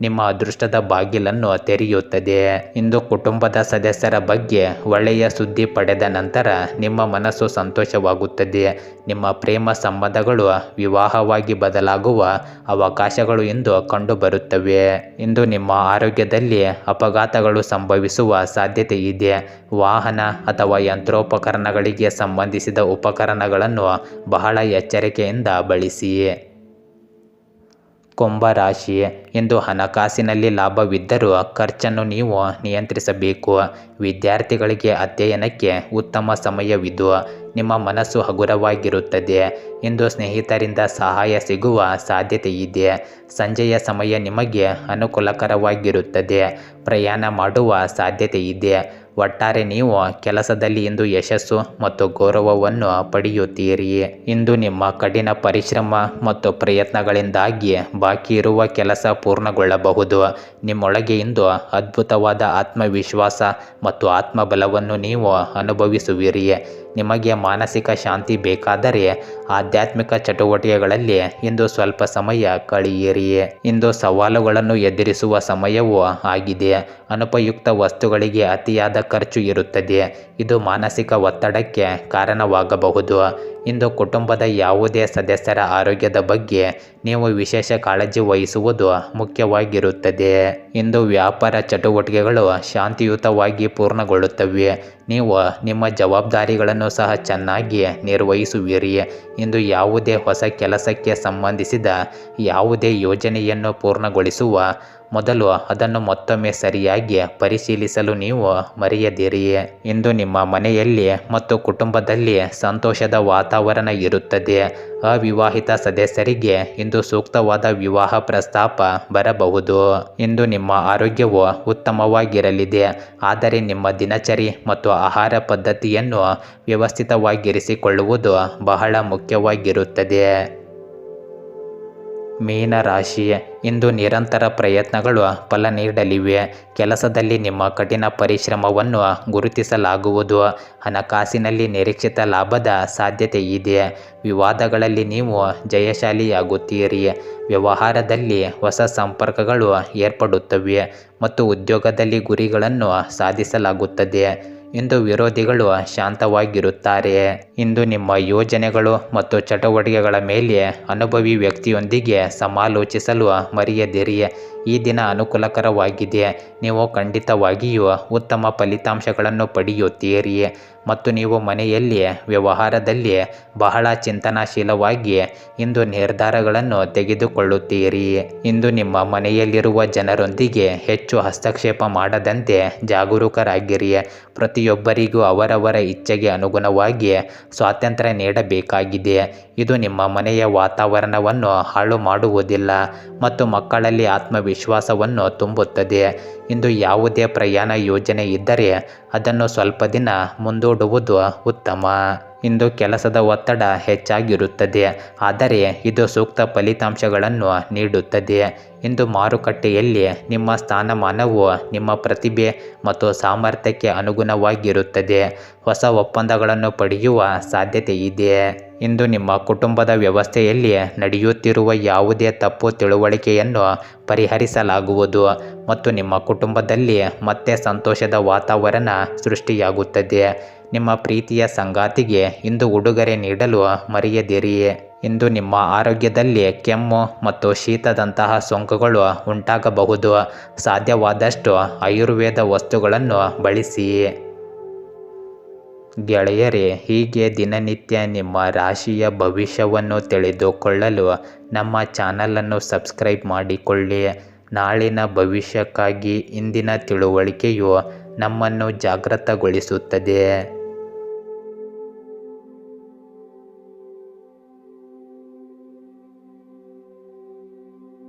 ನಿಮ್ಮ ಅದೃಷ್ಟದ ಬಾಗಿಲನ್ನು ತೆರೆಯುತ್ತದೆ. ಇಂದು ಕುಟುಂಬದ ಸದಸ್ಯರ ಬಗ್ಗೆ ಒಳ್ಳೆಯ ಸುದ್ದಿ ಪಡೆದ ನಂತರ ನಿಮ್ಮ ಮನಸ್ಸು ಸಂತೋಷವಾಗುತ್ತದೆ. ನಿಮ್ಮ ಪ್ರೇಮ ಸಂಬಂಧಗಳು ವಿವಾಹವಾಗಿ ಬದಲಾಗುವ ಅವಕಾಶಗಳು ಇಂದು ಕಂಡುಬರುತ್ತವೆ. ಇಂದು ನಿಮ್ಮ ಆರೋಗ್ಯದಲ್ಲಿ ಅಪಘಾತಗಳು ಸಂಭವಿಸುವ ಸಾಧ್ಯತೆ ಇದೆ. ವಾಹನ ಅಥವಾ ಯಂತ್ರೋಪಕರಣಗಳಿಗೆ ಸಂಬಂಧಿಸಿದ ಉಪಕರಣಗಳನ್ನು ಬಹಳ ಎಚ್ಚರಿಕೆಯಿಂದ ಬಳಸಿ. ಕುಂಭರಾಶಿ ಇಂದು ಹಣಕಾಸಿನಲ್ಲಿ ಲಾಭವಿದ್ದರೂ ಖರ್ಚನ್ನು ನೀವು ನಿಯಂತ್ರಿಸಬೇಕು. ವಿದ್ಯಾರ್ಥಿಗಳಿಗೆ ಅಧ್ಯಯನಕ್ಕೆ ಉತ್ತಮ ಸಮಯವಿದು. ನಿಮ್ಮ ಮನಸ್ಸು ಹಗುರವಾಗಿರುತ್ತದೆ. ಇಂದು ಸ್ನೇಹಿತರಿಂದ ಸಹಾಯ ಸಿಗುವ ಸಾಧ್ಯತೆ ಇದೆ ಸಂಜೆಯ ಸಮಯ ನಿಮಗೆ ಅನುಕೂಲಕರವಾಗಿರುತ್ತದೆ. ಪ್ರಯಾಣ ಮಾಡುವ ಸಾಧ್ಯತೆ ಇದೆ ಒಟ್ಟಾರೆ ನೀವು ಕೆಲಸದಲ್ಲಿ ಇಂದು ಯಶಸ್ಸು ಮತ್ತು ಗೌರವವನ್ನು ಪಡೆಯುತ್ತೀರಿ ಇಂದು ನಿಮ್ಮ ಕಠಿಣ ಪರಿಶ್ರಮ ಮತ್ತು ಪ್ರಯತ್ನಗಳಿಂದಾಗಿ ಬಾಕಿ ಇರುವ ಕೆಲಸ ಪೂರ್ಣಗೊಳ್ಳಬಹುದು. ನಿಮ್ಮೊಳಗೆ ಇಂದು ಅದ್ಭುತವಾದ ಆತ್ಮವಿಶ್ವಾಸ ಮತ್ತು ಆತ್ಮಬಲವನ್ನು ನೀವು ಅನುಭವಿಸುವಿರಿ. ನಿಮಗೆ ಮಾನಸಿಕ ಶಾಂತಿ ಬೇಕಾದರೆ ಆಧ್ಯಾತ್ಮಿಕ ಚಟುವಟಿಕೆಗಳಲ್ಲಿ ಇಂದು ಸ್ವಲ್ಪ ಸಮಯ ಕಳೆಯಿರಿ. ಇಂದು ಸವಾಲುಗಳನ್ನು ಎದುರಿಸುವ ಸಮಯವೂ ಆಗಿದೆ. ಅನುಪಯುಕ್ತ ವಸ್ತುಗಳಿಗೆ ಅತಿಯಾದ ಖರ್ಚು ಇರುತ್ತದೆ. ಇದು ಮಾನಸಿಕ ಒತ್ತಡಕ್ಕೆ ಕಾರಣವಾಗಬಹುದು. ಇಂದು ಕುಟುಂಬದ ಯಾವುದೇ ಸದಸ್ಯರ ಆರೋಗ್ಯದ ಬಗ್ಗೆ ನೀವು ವಿಶೇಷ ಕಾಳಜಿ ವಹಿಸುವುದು ಮುಖ್ಯವಾಗಿರುತ್ತದೆ. ಇಂದು ವ್ಯಾಪಾರ ಚಟುವಟಿಕೆಗಳು ಶಾಂತಿಯುತವಾಗಿ ಪೂರ್ಣಗೊಳ್ಳುತ್ತವೆ. ನೀವು ನಿಮ್ಮ ಜವಾಬ್ದಾರಿಗಳನ್ನು ಸಹ ಚೆನ್ನಾಗಿ ನಿರ್ವಹಿಸುವಿರಿ. ಇಂದು ಯಾವುದೇ ಹೊಸ ಕೆಲಸಕ್ಕೆ ಸಂಬಂಧಿಸಿದ ಯಾವುದೇ ಯೋಜನೆಯನ್ನು ಪೂರ್ಣಗೊಳಿಸುವ ಮೊದಲು ಅದನ್ನು ಮತ್ತೊಮ್ಮೆ ಸರಿಯಾಗಿ ಪರಿಶೀಲಿಸಲು ನೀವು ಮರೆಯದಿರಿ ಇಂದು ನಿಮ್ಮ ಮನೆಯಲ್ಲಿ ಮತ್ತು ಕುಟುಂಬದಲ್ಲಿ ಸಂತೋಷದ ವಾತಾವರಣ ಇರುತ್ತದೆ. ಅವಿವಾಹಿತ ಸದಸ್ಯರಿಗೆ ಇಂದು ಸೂಕ್ತವಾದ ವಿವಾಹ ಪ್ರಸ್ತಾಪ ಬರಬಹುದು. ಇಂದು ನಿಮ್ಮ ಆರೋಗ್ಯವು ಉತ್ತಮವಾಗಿರಲಿದೆ. ಆದರೆ ನಿಮ್ಮ ದಿನಚರಿ ಮತ್ತು ಆಹಾರ ಪದ್ಧತಿಯನ್ನು ವ್ಯವಸ್ಥಿತವಾಗಿರಿಸಿಕೊಳ್ಳುವುದು ಬಹಳ ಮುಖ್ಯವಾಗಿರುತ್ತದೆ. ಮೀನರಾಶಿ ಇಂದು ನಿರಂತರ ಪ್ರಯತ್ನಗಳು ಫಲ ನೀಡಲಿವೆ. ಕೆಲಸದಲ್ಲಿ ನಿಮ್ಮ ಕಠಿಣ ಪರಿಶ್ರಮವನ್ನು ಗುರುತಿಸಲಾಗುವುದು. ಹಣಕಾಸಿನಲ್ಲಿ ನಿರೀಕ್ಷಿತ ಲಾಭದ ಸಾಧ್ಯತೆ ಇದೆ. ವಿವಾದಗಳಲ್ಲಿ ನೀವು ಜಯಶಾಲಿಯಾಗುತ್ತೀರಿ. ವ್ಯವಹಾರದಲ್ಲಿ ಹೊಸ ಸಂಪರ್ಕಗಳು ಏರ್ಪಡುತ್ತವೆ ಮತ್ತು ಉದ್ಯೋಗದಲ್ಲಿ ಗುರಿಗಳನ್ನು ಸಾಧಿಸಲಾಗುತ್ತದೆ. ಇಂದು ವಿರೋಧಿಗಳು ಶಾಂತವಾಗಿರುತ್ತಾರೆ. ಇಂದು ನಿಮ್ಮ ಯೋಜನೆಗಳು ಮತ್ತು ಚಟುವಟಿಕೆಗಳ ಮೇಲೆ ಅನುಭವಿ ವ್ಯಕ್ತಿಯೊಂದಿಗೆ ಸಮಾಲೋಚಿಸಲು ಮರೆಯದಿರಿ. ಈ ದಿನ ಅನುಕೂಲಕರವಾಗಿದೆ ನೀವು ಖಂಡಿತವಾಗಿಯೂ ಉತ್ತಮ ಫಲಿತಾಂಶಗಳನ್ನು ಪಡೆಯುತ್ತೀರಿ ಮತ್ತು ನೀವು ಮನೆಯಲ್ಲಿ ವ್ಯವಹಾರದಲ್ಲಿ ಬಹಳ ಚಿಂತನಾಶೀಲವಾಗಿ ಇಂದು ನಿರ್ಧಾರಗಳನ್ನು ತೆಗೆದುಕೊಳ್ಳುತ್ತೀರಿ ಇಂದು ನಿಮ್ಮ ಮನೆಯಲ್ಲಿರುವ ಜನರೊಂದಿಗೆ ಹೆಚ್ಚು ಹಸ್ತಕ್ಷೇಪ ಮಾಡದಂತೆ ಜಾಗರೂಕರಾಗಿರಿ ಪ್ರತಿಯೊಬ್ಬರಿಗೂ ಅವರವರ ಇಚ್ಛೆಗೆ ಅನುಗುಣವಾಗಿ ಸ್ವಾತಂತ್ರ್ಯ ನೀಡಬೇಕಾಗಿದೆ ಇದು ನಿಮ್ಮ ಮನೆಯ ವಾತಾವರಣವನ್ನು ಹಾಳು ಮಾಡುವುದಿಲ್ಲ ಮತ್ತು ಮಕ್ಕಳಲ್ಲಿ ಆತ್ಮವಿಶ್ವಾಸವನ್ನು ತುಂಬುತ್ತದೆ. ಇಂದು ಯಾವುದೇ ಪ್ರಯಾಣ ಯೋಜನೆ ಇದ್ದರೆ ಅದನ್ನು ಸ್ವಲ್ಪ ದಿನ ಮುಂದೂಡುವುದು ಉತ್ತಮ. ಇಂದು ಕೆಲಸದ ಒತ್ತಡ ಹೆಚ್ಚಾಗಿರುತ್ತದೆ, ಆದರೆ ಇದು ಸೂಕ್ತ ಫಲಿತಾಂಶಗಳನ್ನು ನೀಡುತ್ತದೆ. ಇಂದು ಮಾರುಕಟ್ಟೆಯಲ್ಲಿ ನಿಮ್ಮ ಸ್ಥಾನಮಾನವು ನಿಮ್ಮ ಪ್ರತಿಭೆ ಮತ್ತು ಸಾಮರ್ಥ್ಯಕ್ಕೆ ಅನುಗುಣವಾಗಿರುತ್ತದೆ. ಹೊಸ ಒಪ್ಪಂದಗಳನ್ನು ಪಡೆಯುವ ಸಾಧ್ಯತೆ ಇದೆ ಇಂದು ನಿಮ್ಮ ಕುಟುಂಬದ ವ್ಯವಸ್ಥೆಯಲ್ಲಿ ನಡೆಯುತ್ತಿರುವ ಯಾವುದೇ ತಪ್ಪು ತಿಳುವಳಿಕೆಯನ್ನು ಪರಿಹರಿಸಲಾಗುವುದು ಮತ್ತು ನಿಮ್ಮ ಕುಟುಂಬದಲ್ಲಿ ಮತ್ತೆ ಸಂತೋಷದ ವಾತಾವರಣ ಸೃಷ್ಟಿಯಾಗುತ್ತದೆ. ನಿಮ್ಮ ಪ್ರೀತಿಯ ಸಂಗಾತಿಗೆ ಇಂದು ಉಡುಗೊರೆ ನೀಡಲು ಮರೆಯದಿರಿ ಇಂದು ನಿಮ್ಮ ಆರೋಗ್ಯದಲ್ಲಿ ಕೆಮ್ಮು ಮತ್ತು ಶೀತದಂತಹ ಸೋಂಕುಗಳು ಉಂಟಾಗಬಹುದು. ಸಾಧ್ಯವಾದಷ್ಟು ಆಯುರ್ವೇದ ವಸ್ತುಗಳನ್ನು ಬಳಸಿ ಗೆಳೆಯರೇ, ಹೀಗೆ ದಿನನಿತ್ಯ ನಿಮ್ಮ ರಾಶಿಯ ಭವಿಷ್ಯವನ್ನು ತಿಳಿದುಕೊಳ್ಳಲು ನಮ್ಮ ಚಾನಲನ್ನು ಸಬ್ಸ್ಕ್ರೈಬ್ ಮಾಡಿಕೊಳ್ಳಿ. ನಾಳಿನ ಭವಿಷ್ಯಕ್ಕಾಗಿ ಇಂದಿನ ತಿಳುವಳಿಕೆಯು ನಮ್ಮನ್ನು ಜಾಗೃತಗೊಳಿಸುತ್ತದೆ.